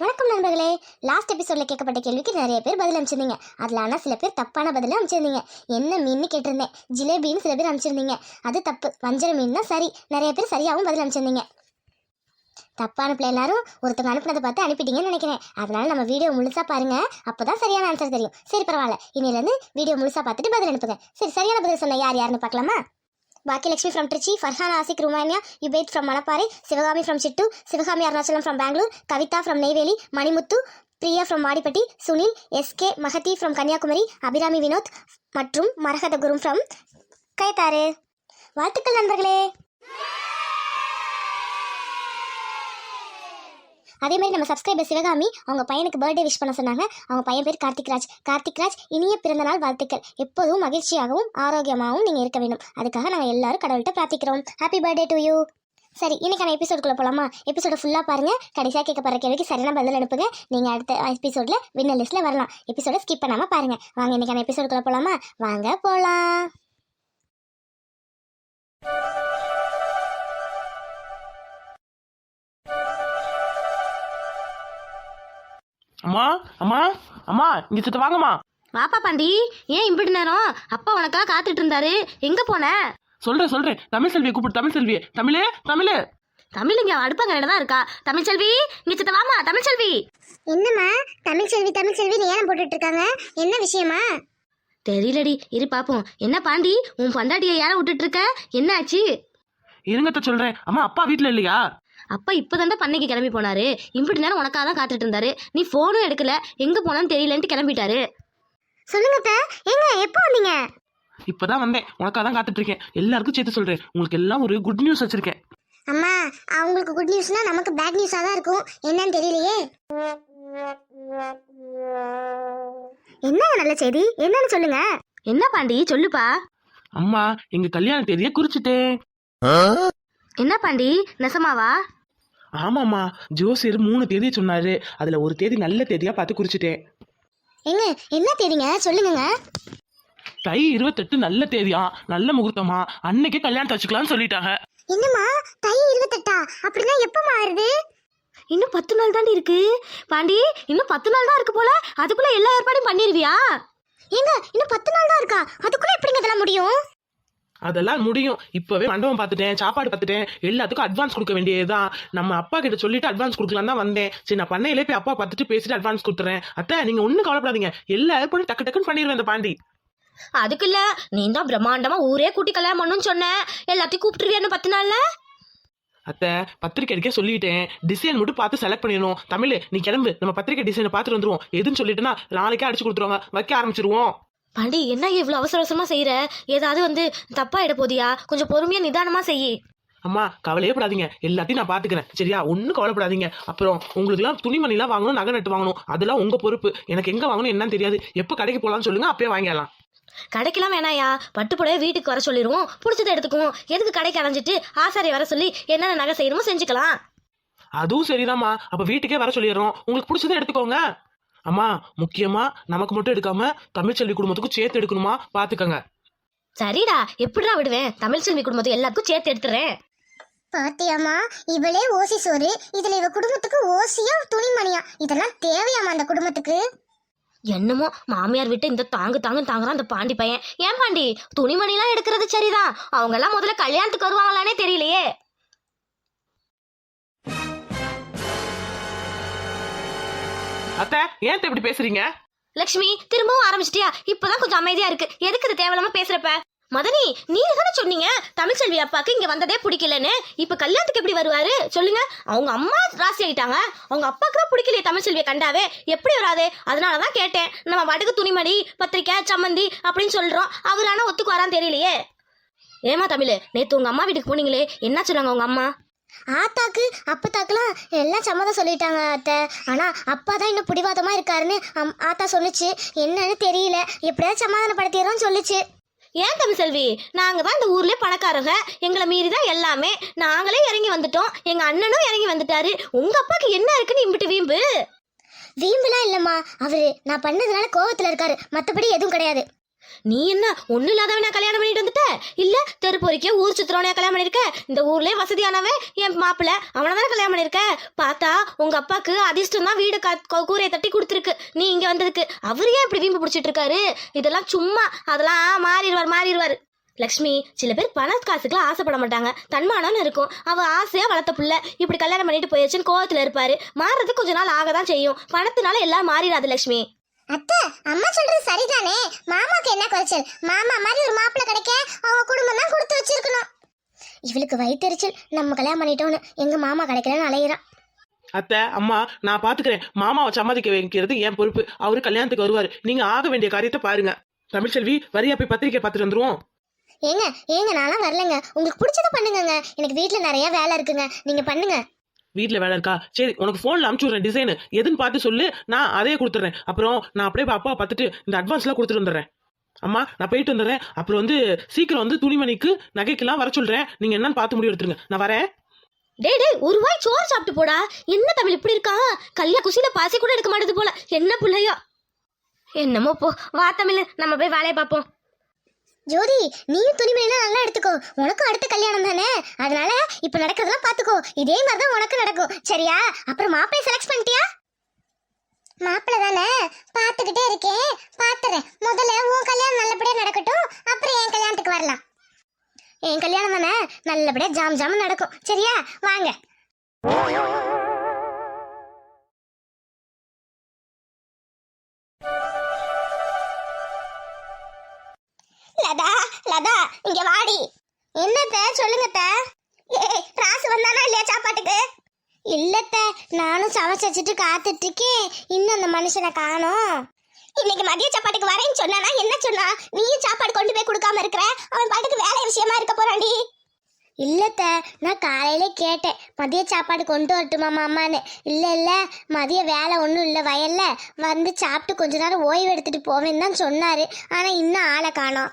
வணக்கம் நண்பர்களே. லாஸ்ட் எபிசோட்ல கேட்கப்பட்ட கேள்விக்கு நிறைய பேர் பதில் அனுப்பிச்சிருந்தீங்க. அதில் ஆனால் சில பேர் தப்பான பதில் அனுப்பிச்சிருந்தீங்க. என்ன மீன் கேட்டிருந்தேன். ஜிலேபின்னு சில பேர் அனுப்பிச்சிருந்தீங்க. அது தப்பு. வஞ்சர மீன் தான் சரி. நிறைய பேர் சரியாகவும் பதில் அனுப்பிச்சிருந்தீங்க. தப்பான பிள்ளை எல்லாரும் ஒருத்தவங்க அனுப்புனதை பார்த்து அனுப்பிட்டீங்கன்னு நினைக்கிறேன். அதனால நம்ம வீடியோ முழுசா பாருங்க. அப்பதான் சரியான ஆன்சர் தெரியும். சரி பரவாயில்ல. இனியிலேருந்து வீடியோ முழுசா பார்த்துட்டு பதில் அனுப்புங்க. சரி சரியான பதில் சொன்ன யார் யாருன்னு பார்க்கலாமா? Bhagyalakshmi from Trichy Farhan Ashiq Rumaniya Yubeth from Manapparai Sivakami from Chittu Sivakami Arunachalam from Bangalore Kavitha from Neyveli Manimuthu Priya from Vadipatti Sunil S K Mahathi from Kanyakumari Abirami Vinod மற்றும் மரகத குரும் from Kaithar வாழ்த்துக்கள் நண்பர்களே. அதே மாதிரி நம்ம subscriber Sivakami அவங்க பையனுக்கு birthday wish பண்ண சொன்னாங்க. அவங்க பையன் பேர் கார்த்திக் ராஜ். கார்த்திக் ராஜ் இனிய பிறந்தநாள் வாழ்த்துக்கள். எப்போதும் மகிழ்ச்சியாகவும் ஆரோக்கியமாகவும் நீங்கள் இருக்க வேண்டும். அதுக்காக நாங்கள் எல்லாரும் கடவுள்கிட்ட பிரார்த்திக்கிறோம். ஹாப்பி பர்த்டே டு யூ சரி இன்னைக்கான எபிசோடுக்குள்ள போலாமா? எபிசோட ஃபுல்லாக பாருங்க. கடைசியாக கேட்கப்படுற கேள்விக்கு சரியான பதில் அனுப்புங்க. நீங்கள் அடுத்த எபிசோட்ல வின்னர் லிஸ்ட்ல வரலாம். எபிசோட ஸ்கிப் பண்ணாமல் பாருங்க. வாங்க இன்னைக்கான எபிசோடுக்குள்ள போலாமா? வாங்க போகலாம் அம்மா அம்மா அம்மா இங்க சித்த வாங்கம்மா. வாப்பா பாண்டி ஏன் இம்பிட்டு நேரம்? அப்பா உனக்கா காத்துட்டு இருந்தாரு. எங்க போன? சொல்றேன் சொல்றேன். தமிழ் செல்வியை கூப்பிடு தமிழ் செல்வியே. தமிழே தமிழே. தமிழ் இங்க அடுப்பங்கரையில தான் இருக்கா. தமிழ்ச்செல்வி இங்க சித்த வாமா தமிழ்ச்செல்வி என்னம்மா தமிழ்ச்செல்வி தமிழ்ச்செல்வி நேரம் போட்டுட்டு இருக்காங்க? என்ன விஷயமா? தெரியலடி இரு பாப்போம். என்ன பாண்டி உன் பொண்டாட்டியை யாரை விட்டுட்டு இருக்க? என்ன ஆச்சு இருங்கத்த சொல்றேன். அம்மா அப்பா வீட்ல இல்லையா? அப்பா இப்பதான் பண்ணைக்கு கிளம்பி போனாரு. இம்பிட்டு நேரம் உனக்காக தான் காத்துட்டு இருந்தாரு. நீ போனும் எடுக்கல. எங்க போனான்னு தெரியலன்ட்டு கிளம்பிட்டாரு. சொல்லுங்க. ஏங்க எப்போ வந்தீங்க? இப்பதான் வந்தேன். உனக்காக தான் காத்துட்டு இருக்கேன். எல்லாருக்கும் சேர்த்து சொல்றேன். உங்களுக்கு எல்லாம் ஒரு குட் நியூஸ் வச்சிருக்கேன். அம்மா அவங்களுக்கு குட் நியூஸ்னா நமக்கு பேட் நியூஸாக தான் இருக்கும். என்னன்னு தெரியலையே? என்னங்க நல்ல செய்தி? என்னன்னு சொல்லுங்க. என்ன பாண்டி? சொல்லுப்பா. அம்மா எங்க கல்யாண தேதியை குறிச்சிட்டேன். என்ன பாண்டி? நெசமாவா? ஆமாம்மா ஜோசியர் மூணு தேதி சொன்னாரு. அதுல ஒரு தேதி நல்ல தேதியா பார்த்து குறிச்சிட்டேன். ஏங்க என்ன தேதிங்க? சொல்லுங்கங்க. தை இருபத்தெட்டு நல்ல தேதியா? நல்ல முகூர்த்தமா? அன்னைக்கே கல்யாணத்தை வச்சுக்கலாம்னு சொல்லிட்டாங்க. என்னம்மா? தை இருபத்தெட்டா? அப்படின்னா எப்பமா வருது? இன்னும் பத்து நாள் தாண்டி இருக்கு. பாண்டி இன்னும் பத்து நாள் தான் இருக்கு போல. அதுக்குள்ள எல்லா ஏற்பாடும் பண்ணிருவியா? ஏங்க இன்னும் பத்து நாள் தான் இருக்கா? அதுக்குள்ள எப்படிங்க இதெல்லாம் முடியும்? அதெல்லாம் முடியும். இப்பவே மண்டபம் பார்த்துட்டேன் சாப்பாடு பார்த்துட்டேன் எல்லாத்துக்கும் அட்வான்ஸ் கொடுக்க வேண்டியதுதான். நம்ம அப்பா கிட்ட சொல்லிட்டு அட்வான்ஸ் கொடுக்கலாம் தான் வந்தேன். சரி நான் பண்ணையிலே போய் அப்பா பார்த்துட்டு பேசிட்டு அட்வான்ஸ் கொடுத்துறேன். அத்தை நீங்க ஒன்றும் கவலைப்படாதீங்க. எல்லா ஏற்பாடும் டக்கு டக்குன்னு பண்ணிடுவேன் இந்த பாண்டி. அதுக்கு இல்ல நீ தான் பிரம்மாண்டமா ஊரே கூட்டி கல்யாணம் பண்ணுன்னு சொன்ன. எல்லாத்தையும் கூப்பிட்டுருவியான்னு பத்து நாள்ல? அத்தை பத்திரிக்கை அடிக்க சொல்லிட்டேன். டிசைன் மட்டும் பார்த்து செலக்ட் பண்ணிடணும். தமிழ் நீ கிளம்பு. நம்ம பத்திரிக்கை டிசைனை பார்த்துட்டு வந்துருவோம். எதுன்னு சொல்லிட்டுனா நாளைக்கே அடிச்சு கொடுத்துருவாங்க. வைக்க ஆரம்பிச்சிருவோம். பாண்டி என்ன இவ்வளவு அவசர அவசரமா செய்யற ஏதாவது வந்து தப்பா இட போதியா? கொஞ்சம் பொறுமையா நிதானமா செய்யி. அம்மா கவலையே படாதீங்க. எல்லாத்தையும் நான் பாத்துக்கிறேன். சரியா? ஒன்றும் கவலைப்படாதீங்க. அப்புறம் உங்களுக்குலாம் துணிமணிலாம் வாங்கணும் நகை நட்டு வாங்கணும். அதெல்லாம் உங்க பொறுப்பு. எனக்கு எங்க வாங்கணும் என்னன்னு தெரியாது. எப்போ கடைக்கு போகலாம்னு சொல்லுங்க அப்பயே வாங்கிடலாம். கடைக்கெல்லாம் வேணாயா? பட்டு புடவை வீட்டுக்கு வர சொல்லிடுவோம் பிடிச்சதை எடுத்துக்குவோம். எதுக்கு கடைக்கு அலைஞ்சிட்டு ஆசாரி வர சொல்லி என்னென்ன நகை செய்யணுமோ செஞ்சுக்கலாம். அதுவும் சரிதாம்மா. அப்ப வீட்டுக்கே வர சொல்லிடுறோம். உங்களுக்கு பிடிச்சதை எடுத்துக்கோங்க. அம்மா முக்கியமா நமக்கு மட்டும் எடுக்காம தமிழ்ச்செல்வி குடும்பத்துக்கும் சேர்த்து எடுக்கணுமா? பாத்துக்கோங்க. சரிடா எப்படிடா விடுவேன்? தமிழ் செல்வி குடும்பத்துக்கு எல்லாத்துக்கும் சேர்த்து எடுத்துறேன். பாத்தியாமா இவளே ஓசி சோறு. இதுல இவ குடும்பத்துக்கு ஓசியா துணிமணியா? இதெல்லாம் தேவையாமா அந்த குடும்பத்துக்கு. என்னமோ மாமியார் விட்டு இந்த தாங்கு தாங்கு தாங்குறான் அந்த பாண்டி பையன். ஏன் பாண்டி? துணிமணிலாம் எடுக்கிறது சரிதான். அவங்க எல்லாம் முதல்ல கல்யாணத்துக்கு வருவாங்களானே தெரியலையே. அத்தை ஏன் இப்படி பேசுறீங்க? லக்ஷ்மி திரும்பவும் ஆரம்பிச்சிட்டியா? இப்பதான் கொஞ்சம் அமைதியா இருக்கு. எதுக்கு இது தேவையில்லாம பேசுறப்ப? மதனி நீங்க தானே சொன்னீங்க தமிழ்ச்செல்வி அப்பாக்கு இங்க வந்ததே பிடிக்கலன்னு. இப்ப கல்யாணத்துக்கு எப்படி வருவாரு? சொல்லுங்க. அவங்க அம்மா ராசி ஆயிட்டாங்க. அவங்க அப்பாக்கு தான் பிடிக்கலையே தமிழ்ச்செல்வியை கண்டாவே. எப்படி வராது? அதனாலதான் கேட்டேன். நம்ம வடக்கு துணிமணி பத்திரிக்கை சம்மந்தி அப்படின்னு சொல்றோம். அவர் ஆனா ஒத்துக்கு வரான்னு தெரியலையே. ஏமா தமிழ் நேத்து உங்க அம்மா வீட்டுக்கு போனீங்களே. என்ன சொன்னாங்க உங்க அம்மா? ஆத்தாக்கு அப்பத்தாக்குலாம் எல்லாம் சம்மதம் சொல்லிட்டாங்க அத்தை. ஆனா அப்பா தான் இன்னும் பிடிவாதமா இருக்காருன்னு அம்- ஆத்தா சொல்லுச்சு. என்னன்னு தெரியல. எப்படியாவது சமாதானப்படுத்திடுறோம்னு சொல்லுச்சு. ஏன் தமிழ்செல்வி நாங்க தான் இந்த ஊர்லயே பணக்காரங்க. எங்களை மீறி தான் எல்லாமே. நாங்களே இறங்கி வந்துட்டோம். எங்க அண்ணனும் இறங்கி வந்துட்டாரு. உங்க அப்பாக்கு என்ன இருக்குன்னு இம்பிட்டு வீம்பு? வீம்புலாம் இல்லம்மா. அவரு நான் பண்ணதுனால கோவத்துல இருக்காரு. மத்தபடி எதுவும் கிடையாது. நீ என்ன ஒண்ணு இல்லாதவனா கல்யாணம் பண்ணிட்டு வந்துட்ட? இல்ல தெரு பொறிக்க ஊர் சுத்துறவனையா கல்யாணம் பண்ணிருக்க? இந்த ஊர்லேயே வசதியானவன் என் மாப்பிள்ள அவனை தானே கல்யாணம் பண்ணிருக்க? பார்த்தா உங்க அப்பாக்கு அதிர்ஷ்டம் தான் வீடு கா- கோ- கூரையை தட்டி கொடுத்துருக்கு. நீ இங்க வந்ததுக்கு. அவர் ஏன் இப்படி வீம்பு பிடிச்சிட்டு இருக்காரு? இதெல்லாம் சும்மா அதெல்லாம் மாறிடுவார் மாறிடுவார். லக்ஷ்மி சில பேர் பண காசுக்குலாம் ஆசைப்பட மாட்டாங்க. தன்மானம்னு இருக்கும். அவ ஆசையா வளர்த்த பிள்ளை. இப்படி கல்யாணம் பண்ணிட்டு போயிடுச்சுன்னு கோவத்துல இருப்பாரு. மாறுறதுக்கு கொஞ்ச நாள் ஆக தான் செய்யும். பணத்தினால எல்லாம் மாறிடாது லக்ஷ்மி. அத்தை அம்மா சொல்றது சரிதானே? மாமாக்கு என்ன குறைச்சல்? மாமா மாதிரி ஒரு மாப்பிள்ளை கிடைக்க அவங்க குடும்பம் தான் கொடுத்து வச்சிருக்கணும். இவளுக்கு வயிற்றுச்சல் நம்ம கல்யாணம் பண்ணிட்டோன்னு எங்க மாமா கிடைக்கலன்னு அலையிறான். அத்தை அம்மா நான் பாத்துக்கிறேன். மாமாவை சம்மதிக்க வைக்கிறது என் பொறுப்பு. அவரு கல்யாணத்துக்கு வருவாரு. நீங்க ஆக வேண்டிய காரியத்தை பாருங்க. தமிழ்ச்செல்வி வரியா போய் பத்திரிக்கை பார்த்துட்டு வந்துருவோம். ஏங்க ஏங்க நான்லாம் வரலங்க. உங்களுக்கு பிடிச்சத பண்ணுங்கங்க. எனக்கு வீட்ல நிறைய வேலை இருக்குங்க. நீங்க பண்ணுங்க. வீட்டில் வேலை இருக்கா? சரி உனக்கு ஃபோனில் அனுப்பிச்சு விட்றேன் டிசைன் எதுன்னு பார்த்து சொல்லு நான் அதையே கொடுத்துட்றேன். அப்புறம் நான் அப்படியே அப்பா பார்த்துட்டு இந்த அட்வான்ஸ்லாம் கொடுத்துட்டு வந்துடுறேன். அம்மா நான் போயிட்டு வந்துடுறேன். அப்புறம் வந்து சீக்கிரம் வந்து துணிமணிக்கு நகைக்கெல்லாம் வர சொல்கிறேன் நீங்கள் என்னன்னு பார்த்து முடிவு எடுத்துருங்க. நான் வரேன். டேய் டே ஒரு வாய் சோறு சாப்பிட்டு போடா. என்ன தமிழ் இப்படி இருக்கா? கல்யா குசியில பாசி கூட எடுக்க மாட்டேது போல. என்ன பிள்ளையோ? என்னமோ போ வா தமிழ் நம்ம போய் வேலையை பார்ப்போம். ஜோதி நீயும் துணிமணிலாம் நல்லா எடுத்துக்கோ. உனக்கும் அடுத்த கல்யாணம் தானே? அதனால இப்ப நடக்கிறதெல்லாம் பாத்துக்கோ. இதே மாதிரி தான் உனக்கு நடக்கும். சரியா? அப்புறம் மாப்பிள்ளை செலக்ட் பண்ணிட்டியா? மாப்பிள்ளை தானே? பார்த்துக்கிட்டே இருக்கேன். பார்த்துறேன் முதல்ல உன் கல்யாணம் நல்லபடியா நடக்கட்டும். அப்புறம் என் கல்யாணத்துக்கு வரலாம். என் கல்யாணம் தானே? நல்லபடியா ஜாம் ஜாம் நடக்கும். சரியா? வாங்க. லதா லதா இங்க வாடி. என்னத்த சொல்லுங்கத்த. ஏய் ராசு வந்தானா இல்லையா சாப்பாட்டுக்கு? இல்லத்த நானும் சமைச்சு வச்சுட்டு காத்துட்டு இருக்கேன் இன்னும் அந்த மனுஷனை காணோம். இன்னைக்கு மதிய சாப்பாட்டுக்கு வரேன்னு சொன்னானா என்ன சொன்னா? நீயும் சாப்பாடு கொண்டு போய் கொடுக்காம இருக்கிற? அவன் பாட்டுக்கு வேலை விஷயமா இருக்க போறான்டி. இல்லத்த நான் காலையில கேட்டேன் மதிய சாப்பாடு கொண்டு வரட்டுமா மாமான்னு. இல்ல இல்ல மதிய வேலை ஒன்றும் இல்லை வயல்ல. வந்து சாப்பிட்டு கொஞ்ச நேரம் ஓய்வு எடுத்துட்டு போவேன்னு தான் சொன்னாரு. ஆனா இன்னும் ஆளை காணோம்.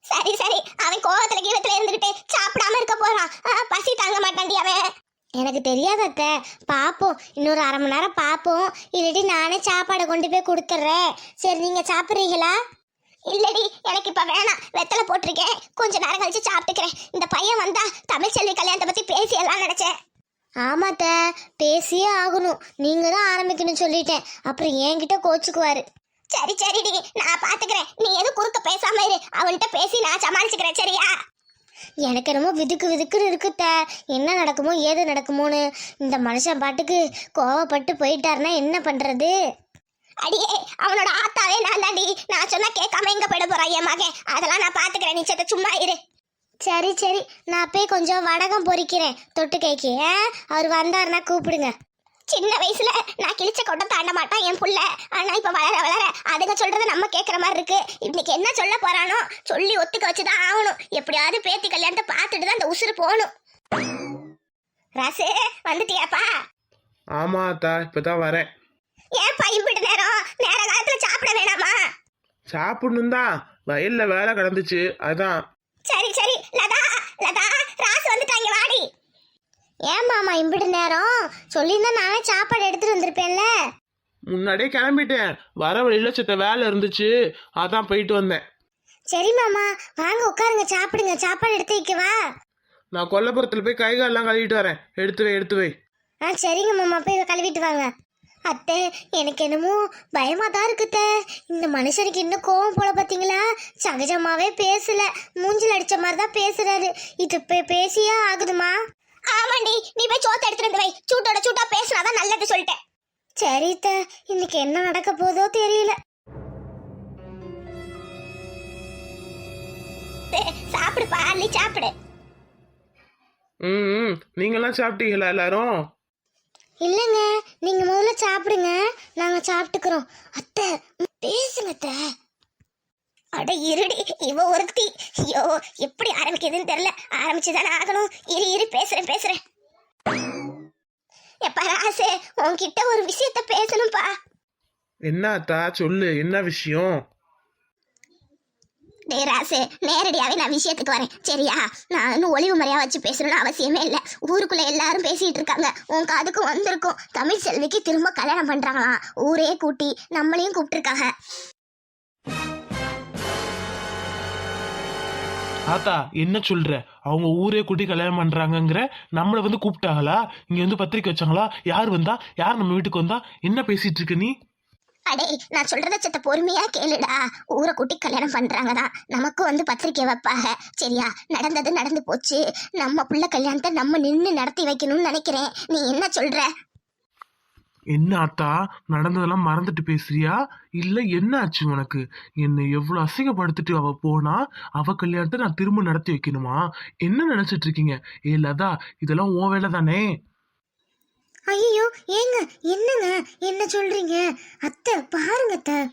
சரி சரி. அவன் கோவத்துல கீழத்துல இருந்துகிட்டு சாப்பிடாம இருக்க போறான். பசி தாங்க மாட்டான்டி அவன். எனக்கு தெரியாத அத்தை. பாப்போம். இன்னொரு அரை மணி நேரம் பாப்போம். இல்லாட்டி நானே சாப்பாடை கொண்டு போய் கொடுத்துட்றேன். சரி நீங்க சாப்பிட்றீங்களா? இல்லடி எனக்கு இப்ப வேணாம். வெத்தலை போட்டிருக்கேன். கொஞ்ச நேரம் கழிச்சு சாப்பிட்டுக்கிறேன். இந்த பையன் வந்தா தமிழ் செல்வி கல்யாணத்தை பத்தி பேசி எல்லாம் நினைச்சேன் ஆமாத்த பேசியே ஆகணும். நீங்க தான் ஆரம்பிக்கணும் சொல்லிட்டேன். அப்புறம் என்கிட்ட கோச்சுக்குவாரு. சரி சரிடி நான் பாத்துக்கிறேன். நீ எதுவும் குறுக்க பேசாம இரு. அவன்கிட்ட பேசி நான் சமாளிச்சுக்கிறேன் சரியா? எனக்கு என்னமோ விதுக்கு விதுக்குன்னு இருக்குத்த என்ன நடக்குமோ ஏது நடக்குமோன்னு. இந்த மனுஷன் பாட்டுக்கு கோவப்பட்டு போயிட்டாருன்னா என்ன பண்றது? அடியே அவனோட ஆத்தாவே நான் தாண்டி. நான் சொன்னா கேட்காம எங்க போயிட போறான் என் மகன்? அதெல்லாம் நான் பாத்துக்கிறேன். நீ செத்த சும்மா இரு. சரி சரி. நான் போய் கொஞ்சம் வடகம் பொரிக்கிறேன் தொட்டுக்கைக்கு ஆ? அவர் வந்தாருன்னா கூப்பிடுங்க. சின்ன வயசுல நான் கிழிச்ச கொட்டை தாண்ட மாட்டான் என் புள்ள. ஆனா இப்ப வளர வளர அதுங்க சொல்றத நம்ம கேக்குற மாதிரி இருக்கு. இன்னைக்கு என்ன சொல்ல போறானோ சொல்லி ஒத்துக்க வச்சுதான் ஆகணும். எப்படியாவது பேத்தி கல்யாணத்தை பார்த்துட்டு தான் இந்த உசுறு போகணும். ராசு வந்துட்டியாப்பா? ஆமா அத்தா இப்பதான் வரேன். ஏன் பையன் நேரம்? நேர காலத்துல சாப்பிட வேணாமா? சாப்பிடணும் தான் வயல்ல வேலை கிடந்துச்சு அதான். சரி சரி லதா லதா. ஏன் மாமா இம்பிட்டு நேரம்? சொல்லியிருந்தா நானே சாப்பாடு எடுத்துட்டு வந்திருப்பேன்ல. முன்னாடியே கிளம்பிட்டேன். வர வழியில சித்த வேலை இருந்துச்சு. அதான் போயிட்டு வந்தேன். சரி மாமா வாங்க உட்காருங்க சாப்பிடுங்க. சாப்பாடு எடுத்து வைக்கவா நான் கொல்லப்புறத்துல போய் கை காலெல்லாம் கழுவிட்டு வரேன். எடுத்து வை எடுத்து வை. ஆ சரிங்க மாமா போய் கழுவிட்டு வாங்க. அத்தை எனக்கு என்னமோ பயமா தான் இருக்குத்த இந்த மனுஷனுக்கு இன்னும் கோவம் போல பாத்தீங்களா? சகஜமாவே பேசல. மூஞ்சில் அடிச்ச மாதிரி தான் பேசுறாரு. இது பே- பேசியே ஆகுதுமா? ஆமாண்டி நீ போய் சோத்த எடுத்துட்டு வை. சூட்டோட சூட்டா பேசினாதான் நல்லது சொல்லிட்டேன். சரி த இன்னைக்கு என்ன நடக்க போதோ தெரியல. சாப்பிடுப்பா அள்ளி சாப்பிடு. ம் ம். நீங்கெல்லாம் சாப்பிட்டீங்களா எல்லாரும்? இல்லைங்க நீங்க முதல்ல சாப்பிடுங்க. நாங்க சாப்பிட்டுக்கிறோம். அத்தை பேசுங்க அத்தை. அட இருடி இவ ஒருத்தி. ஐயோ எப்படி ஆரம்பிக்குதுன்னு தெரியல. ஆரம்பிச்சுதானே ஆகணும். இரு இரு பேசுறேன் பேசுறேன். எப்பா ராசு உன்கிட்ட ஒரு விஷயத்த பேசணும்ப்பா என்ன அத்தா? சொல்லு என்ன விஷயம்? டே ராசு நேரடியாவே நான் விஷயத்துக்கு வரேன். சரியா? நான் இன்னும் ஒளிவு முறையா வச்சு பேசணும்னு அவசியமே இல்லை. ஊருக்குள்ள எல்லாரும் பேசிட்டு இருக்காங்க. உன் காதுக்கு வந்திருக்கும். தமிழ் செல்விக்கு திரும்ப கல்யாணம் பண்றாங்களாம். ஊரே கூட்டி நம்மளையும் கூப்பிட்டுருக்காங்க. ஆத்தா என்ன சொல்ற? அவங்க ஊரே கூட்டி கல்யாணம் பண்றாங்கங்கிற நம்மளை வந்து கூப்பிட்டாங்களா? இங்க வந்து பத்திரிக்கை வச்சாங்களா? யார் வந்தா? யார் நம்ம வீட்டுக்கு வந்தா? என்ன பேசிட்டு இருக்க நீ? அடே நான் சொல்றத சத்த பொறுமையா கேளுடா. ஊரை கூட்டி கல்யாணம் பண்றாங்கதான். நமக்கு வந்து பத்திரிக்கை வைப்பாங்க. சரியா? நடந்தது நடந்து போச்சு. நம்ம புள்ள கல்யாணத்தை நம்ம நின்று நடத்தி வைக்கணும்னு நினைக்கிறேன். நீ என்ன சொல்ற? என்ன ஆத்தா நடந்ததெல்லாம் மறந்துட்டு பேசுறியா? இல்ல என்ன ஆச்சு உனக்கு? என்னை எவ்வளவு அசிங்கப்படுத்திட்டு அவ போனா அவ கல்யாணத்தை நான் திரும்ப நடத்தி வைக்கணுமா? என்ன நினைச்சிட்டு இருக்கீங்க? ஏ லதா இதெல்லாம் உன் வேலை தானே? ஐயோ ஏங்க என்னங்க? என்ன சொல்றீங்க? அத்தை பாருங்க அத்தை.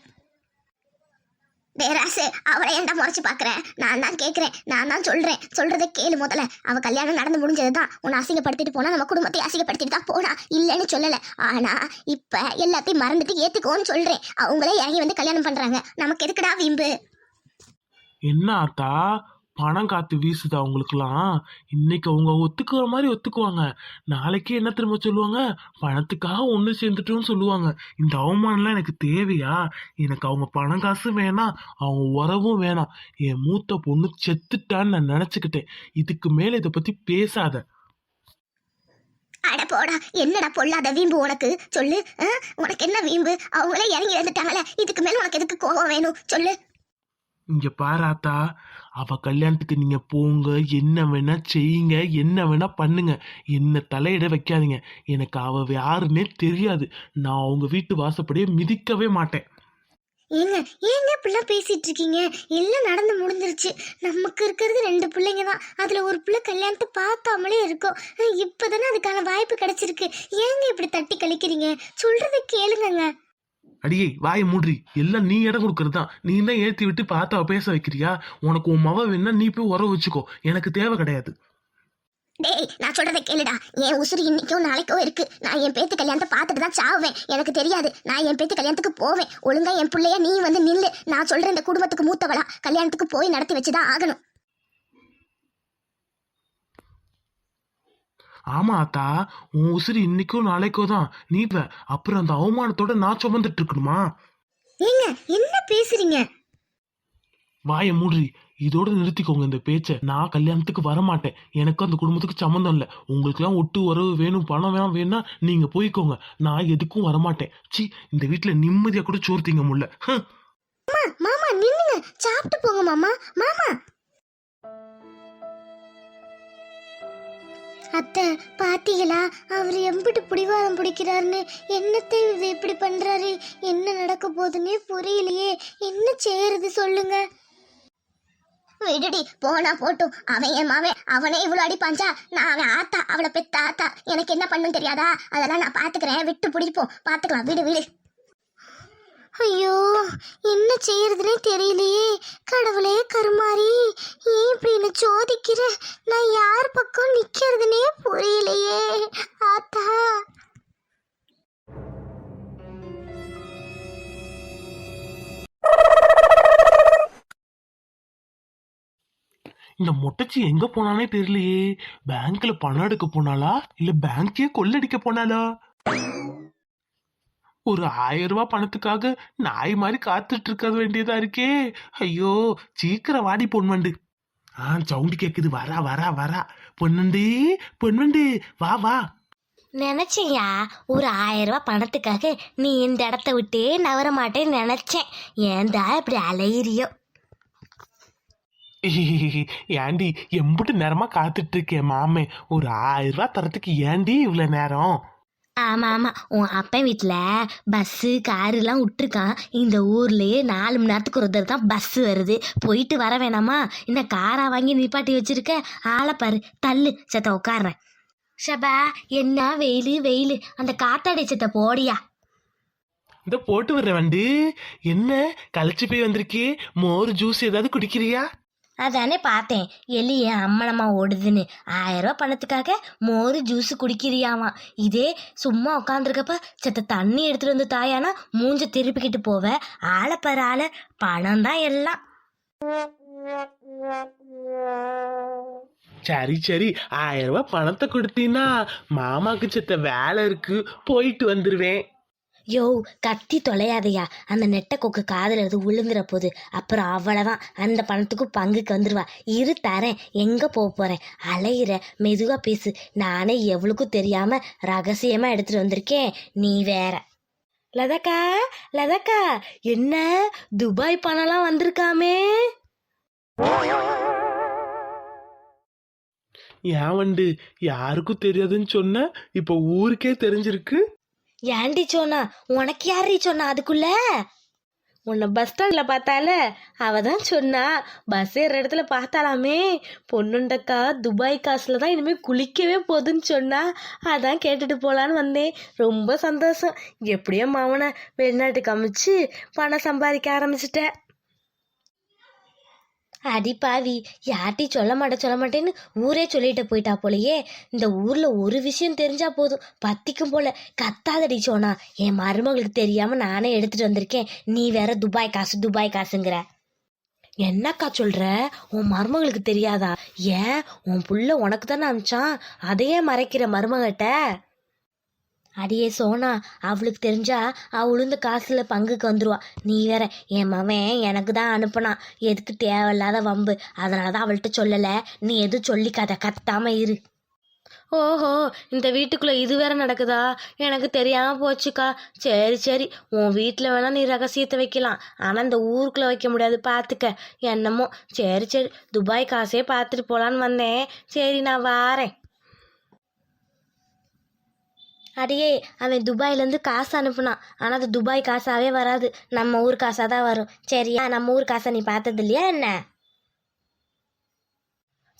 பேராசு. அவளை ஏன்டா முறைச்சு பார்க்குறேன் நான் தான் கேட்குறேன். நான் தான் சொல்கிறேன் சொல்கிறத கேளு முதல்ல. அவள் கல்யாணம் நடந்து முடிஞ்சது தான் உன்னை அசிங்கப்படுத்திட்டு போனால் நம்ம குடும்பத்தை அசிங்கப்படுத்திட்டு தான் போனா. இல்லைன்னு சொல்லலை. ஆனால் இப்போ எல்லாத்தையும் மறந்துட்டு ஏற்றுக்கோன்னு சொல்கிறேன் அவங்களே இறங்கி வந்து கல்யாணம் பண்ணுறாங்க நமக்கு எதுக்குடா வீம்பு? என்ன ஆத்தா பணம் காத்து வீசுது அவங்களுக்குலாம் இன்னைக்கு அவங்க ஒத்துக்குற மாதிரி ஒத்துக்குவாங்க. நாளைக்கு என்ன திரும்ப சொல்லுவாங்க? பணத்துக்காக ஒன்று சேர்ந்துட்டோம்னு சொல்லுவாங்க. இந்த அவமானம்லாம் எனக்கு தேவையா? எனக்கு அவங்க பணம் காசு வேணாம் அவங்க உறவும் வேணாம். என் மூத்த பொண்ணு செத்துட்டான்னு நான் நினச்சிக்கிட்டேன். இதுக்கு மேலே இதை பற்றி பேசாத. அட போடா என்னடா பொல்லாத வீம்பு உனக்கு? சொல்லு? உனக்கு என்ன வீம்பு? அவங்களே இறங்கி வந்துட்டாங்களே இதுக்கு மேல உனக்கு எதுக்கு கோவம் வேணும்? சொல்லு. இங்க பாராத்தா அவ கல்யாணத்துக்கு நீங்க போங்க என்ன வேணா செய்யுங்க என்ன வேணா பண்ணுங்க. என்ன தலையிட வைக்காதீங்க. எனக்கு அவ யாருன்னே தெரியாது. நான் அவங்க வீட்டு வாசப்படியே மிதிக்கவே மாட்டேன். ஏங்க ஏங்க இப்படிலாம் பேசிட்டு இருக்கீங்க எல்லாம் நடந்து முடிஞ்சிருச்சு. நமக்கு இருக்கிறது ரெண்டு பிள்ளைங்க தான். அதுல ஒரு பிள்ளை கல்யாணத்தை பார்க்காமலே இருக்கும். இப்பதானே அதுக்கான வாய்ப்பு கிடைச்சிருக்கு. ஏங்க இப்படி தட்டி கழிக்கிறீங்க? சொல்றதை கேளுங்கங்க. அடியே வாய மூன்றி எல்லாம் நீ இடம் கொடுக்கறது தான் நீ தான் ஏத்தி விட்டு பார்த்தா பேச வைக்கிறியா? உனக்கு உன் மவ வேணா நீ போய் உறவு வச்சுக்கோ. எனக்கு தேவை கிடையாது. டேய் நான் சொல்றதை கேளுடா. என் உசுறு இன்னைக்கோ நாளைக்கோ இருக்கு. நான் என் பேத்து கல்யாணத்தை பார்த்துட்டு தான் சாவேன் எனக்கு தெரியாது. நான் என் பேத்து கல்யாணத்துக்கு போவேன். ஒழுங்கா என் பிள்ளைய நீ வந்து நில்லு. நான் சொல்ற இந்த குடும்பத்துக்கு மூத்தவளா கல்யாணத்துக்கு போய் நடத்தி வச்சுதான் ஆகணும். ஆமா ஆத்தா உன் உசிறு இன்னைக்கோ நாளைக்கோ தான் நீ இப்ப அப்புறம் அந்த அவமானத்தோட நான் சுமந்துட்டு இருக்கணுமா? ஏங்க என்ன பேசுறீங்க? வாயை மூடுறி இதோட நிறுத்திக்கோங்க இந்த பேச்சை. நான் கல்யாணத்துக்கு வரமாட்டேன். எனக்கு அந்த குடும்பத்துக்கு சம்மந்தம் இல்லை. உங்களுக்குலாம் ஒட்டு உறவு வேணும் பணம் வேணும் வேணா நீங்க போய்க்கோங்க. நான் எதுக்கும் வரமாட்டேன். சி இந்த வீட்டுல நிம்மதியா கூட சோறு திங்க முடியல. மாமா நின்னுங்க சாப்பிட்டு போங்க மாமா. மாமா. அத்தை பாத்தீங்களா? அவர் எம்பிட்டு பிடிவாதம் பிடிக்கிறாருன்னு என்னத்தை இது இப்படி பண்றாரு? என்ன நடக்க போகுதுன்னே புரியலையே. என்ன செய்யறது சொல்லுங்க. விடுடி போனா போட்டும். அவன் என் மாவன். அவனே இவ்வளோ அடிப்பாஞ்சா நான் அவன் ஆத்தா அவளை பெத்த ஆத்தா. எனக்கு என்ன பண்ணும் தெரியாதா? அதெல்லாம் நான் பாத்துக்கிறேன். விட்டு பிடிப்போம். பாத்துக்கலாம். விடு விடு. ஐயோ என்ன செய்யறதுனே தெரியலையே. கடவுளே கருமாரி ஏன் இப்படி என்ன சோதிக்கிற? நான் யார் பக்கம் நிக்கிறதுனே புரியலையே. ஆத்தா. இந்த மொட்டச்சி எங்க போனானே தெரியலையே. பேங்க்ல பணம் எடுக்க போனாளா? இல்ல பேங்கே கொள்ளடிக்க போனாளா? ஒரு ஆயிரம் ரூபாய் பணத்துக்காக நாய் மாதிரி காத்துட்டு இருக்க வேண்டியதா இருக்கே. ஐயோ சீக்கிரம் வாடி பொன்வண்டு. ஆ சவுண்டு கேக்குது. வரா வரா வரா. பொன்வண்டு பொன்வண்டு வா வா. நினைச்சேயா? ஒரு ஆயிரம் ரூபாய் பணத்துக்காக நீ இந்த இடத்த விட்டே நவர மாட்டேன்னு நினைச்சேன். ஏன்டா இப்படி அலையிறியோ? ஏண்டி எம்புட்டு நேரமா காத்துட்டு இருக்கேன் மாமே. ஒரு ஆயிரம் ரூபாய் தரத்துக்கு ஏண்டி இவ்வளவு நேரம்? ஆமாம் ஆமாம் உன் அப்பன் வீட்டில் பஸ்ஸு காருலாம் விட்டுருக்கான். இந்த ஊர்லேயே நாலு மணி நேரத்துக்கு ஒரு தடவை தான் பஸ்ஸு வருது. போயிட்டு வர வேணாமா? இந்த காரா வாங்கி நிப்பாட்டி வச்சிருக்க? ஆளை பாரு. தள்ளு சத்த உட்காடுறேன் ஷபா என்ன வெயில் வெயில். அந்த காத்தாடி சத்த போடியா? இந்த போட்டு வர்ற வண்டு. என்ன களைச்சு போய் வந்திருக்கே. மோர் ஜூஸ் ஏதாவது குடிக்கிறியா? அதானே பார்த்தேன். எலி ஏன் அம்மனம்மா ஓடுதுன்னு. ஆயிரம் பணத்துக்காக மோர் ஜூஸ் குடிக்கிறியாமா. இதே சும்மா உட்காந்துருக்கப்ப செத்த தண்ணி எடுத்துட்டு வந்து தாயானா மூஞ்ச திருப்பிக்கிட்டு போவ. ஆளை பாரு ஆளை. பணம் தான் எல்லாம். சரி சரி. ஆயிரம் ரூபாய் பணத்தை கொடுத்தீங்கன்னா மாமாக்கு செத்த வேலை இருக்கு. போயிட்டு வந்துருவேன். யோ கத்தி தொலையாதையா. அந்த நெட்டை கொக்கு காதில் இருந்து விழுந்துற போது. அப்புறம் அவ்வளோதான் அந்த பணத்துக்கு பங்குக்கு வந்துடுவா இரு தரேன். எங்கே போக போகிறேன் அலையிற மெதுவாக பேசு. நானே எவ்வளோக்கும் தெரியாமல் ரகசியமாக எடுத்துகிட்டு வந்திருக்கேன். நீ வேற. லதக்கா லதக்கா என்ன? துபாய் பணம்லாம் வந்திருக்காமே. ஏன் வண்டு? யாருக்கும் தெரியாதுன்னு சொன்ன? இப்போ ஊருக்கே தெரிஞ்சிருக்கு. ஏண்டி சொன்னா? உனக்கு யாரி சொன்னா அதுக்குள்ள? உன்னை பஸ் ஸ்டாண்ட்ல பார்த்தால அவ தான் சொன்னா. பஸ் ஏற இடத்துல பார்த்தாலாமே பொண்ணுண்டக்கா துபாய் காசுல தான் இனிமேல் குளிக்கவே போகுதுன்னு சொன்னா. அதான் கேட்டுட்டு போகலான்னு வந்தேன். ரொம்ப சந்தோஷம். எப்படியோ மாவனை வெளிநாட்டுக்கு அமைச்சு பணம் சம்பாதிக்க ஆரம்பிச்சிட்டேன். அடி பாவி யார்ட்டையும் சொல்ல மாட்டேன் சொல்ல மாட்டேன்னு ஊரே சொல்லிட்டு போயிட்டா போலயே. இந்த ஊர்ல ஒரு விஷயம் தெரிஞ்சா போதும். பத்திக்கும் போல. கத்தாதடி சோனா. என் மருமகளுக்கு தெரியாம நானே எடுத்துட்டு வந்திருக்கேன். நீ வேற துபாய் காசு துபாய் காசுங்கிற. என்னக்கா சொல்ற? உன் மருமகளுக்கு தெரியாதா? ஏன்? உன் புள்ள உனக்கு தானே அமிச்சான். அதையே மறைக்கிற மருமகிட்ட அடியே சோனா அவளுக்கு தெரிஞ்சா அவளும் இந்த காசுல பங்குக்கு வந்துருவா. நீ வேற என் மவன் எனக்கு தான் அனுப்புனான் எதுக்கு தேவையில்லாத வம்பு. அதனால தான் அவள்கிட்ட சொல்லலை. நீ எதுவும் சொல்லிக்காத. கத்தாம இரு. ஓஹோ இந்த வீட்டுக்குள்ள இது வேற நடக்குதா? எனக்கு தெரியாம போச்சுக்கா. சரி சரி. உன் வீட்டில் வேணா நீ ரகசியத்தை வைக்கலாம். ஆனால் இந்த ஊருக்குள்ள வைக்க முடியாது. பார்த்துக்க என்னமோ. சரி சரி. துபாய் காசே பார்த்துட்டு போலான்னு வந்தேன். சரி நான் வாரேன். அடியே அவன் துபாயிலேருந்து காசு அனுப்புனான். ஆனால் அது துபாய் காசாகவே வராது. நம்ம ஊர் காசாக தான் வரும் சரியா நம்ம ஊர் காசை நீ பார்த்தது இல்லையா என்ன?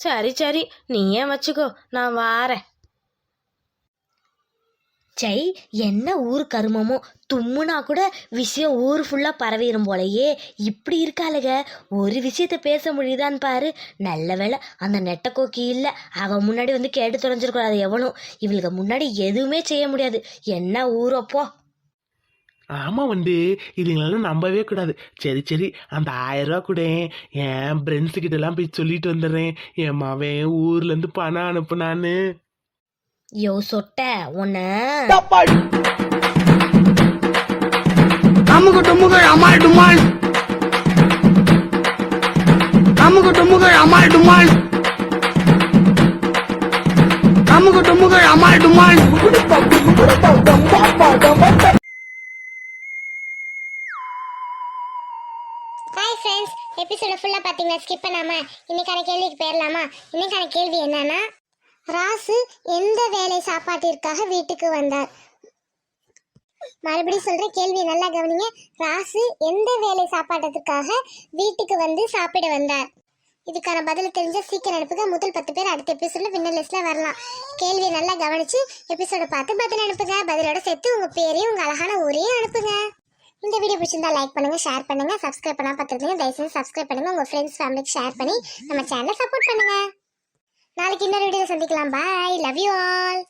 சரி சரி. நீ ஏன் வச்சுக்கோ? நான் வாரேன். சை என்ன ஊர் கருமமோ தும்முனா கூட விஷயம் ஊர் ஃபுல்லாக பரவிடும் போலயே. இப்படி இருக்காளுக. ஒரு விஷயத்த பேச முடியுதான்னு பாரு. நல்ல வேளை அந்த நெட்டக்கோக்கி இல்லை. அவன் முன்னாடி வந்து கேட்டு தொலைஞ்சிருக்கூடாது எவனும். இவளுக்கு முன்னாடி எதுவுமே செய்ய முடியாது. என்ன ஊரப்போ ஆமாம் வந்து இதுங்களெல்லாம் நம்பவே கூடாது. சரி சரி. அந்த ஆயிரம் ரூபா கூட. என் ஃப்ரெண்ட்ஸுக்கிட்டலாம் போய் சொல்லிட்டு வந்துடுறேன். என் மவன் ஊர்லேருந்து பணம் அனுப்புனான்னு. யோ சொட்ட உன்ன. அமுகு டுமுகு அமால் டுமால் அமுகு டுமுகு அமால் டுமால் அமுகு டுமுகு அமால் டுமால் ஹாய் ஃப்ரெண்ட்ஸ் எபிசோட ஃபுல்லாக பார்த்தீங்கன்னா ஸ்கிப் பண்ணாம இன்னைக்கான கேள்விக்கு போயிடலாமா இன்னைக்கான கேள்வி என்னன்னா ராசு எந்த வேலை சாப்பாட்டிற்காக வீட்டுக்கு வந்தார்? மறுபடியும் சொல்ற கேள்வி நல்லா கவனிங்க. ராசு எந்த வேலை சாப்பாட்டத்துக்காக வீட்டுக்கு வந்து சாப்பிட வந்தார்? இதுக்கான பதில் தெரிஞ்ச சீக்கிரம் அனுப்புங்க. முதல் பத்து பேர் அடுத்த எபிசோட வின்னர் லிஸ்ட்ல வரலாம். கேள்வியை நல்லா கவனிச்சு எபிசோட பார்த்து பதில் அனுப்புங்க. பதிலோட சேர்த்து உங்க பேரையும் உங்க அழகான ஊரையும் அனுப்புங்க. இந்த வீடியோ பிடிச்சிருந்தா லைக் பண்ணுங்க ஷேர் பண்ணுங்க. சப்ஸ்கிரைப் பண்ணா பார்த்துருந்தீங்க தயவுசெய்து சப்ஸ்கிரைப் பண்ணுங்க. உங்க ஃப்ரெண்ட்ஸ் ஃபேமிலிக்கு ஷேர் பண்ணி நம்ம சேனலை சப்போர்ட் பண்ணுங்க. நாளைக்கு இன்னொரு வீடியோ சந்திக்கலாம். Bye love you all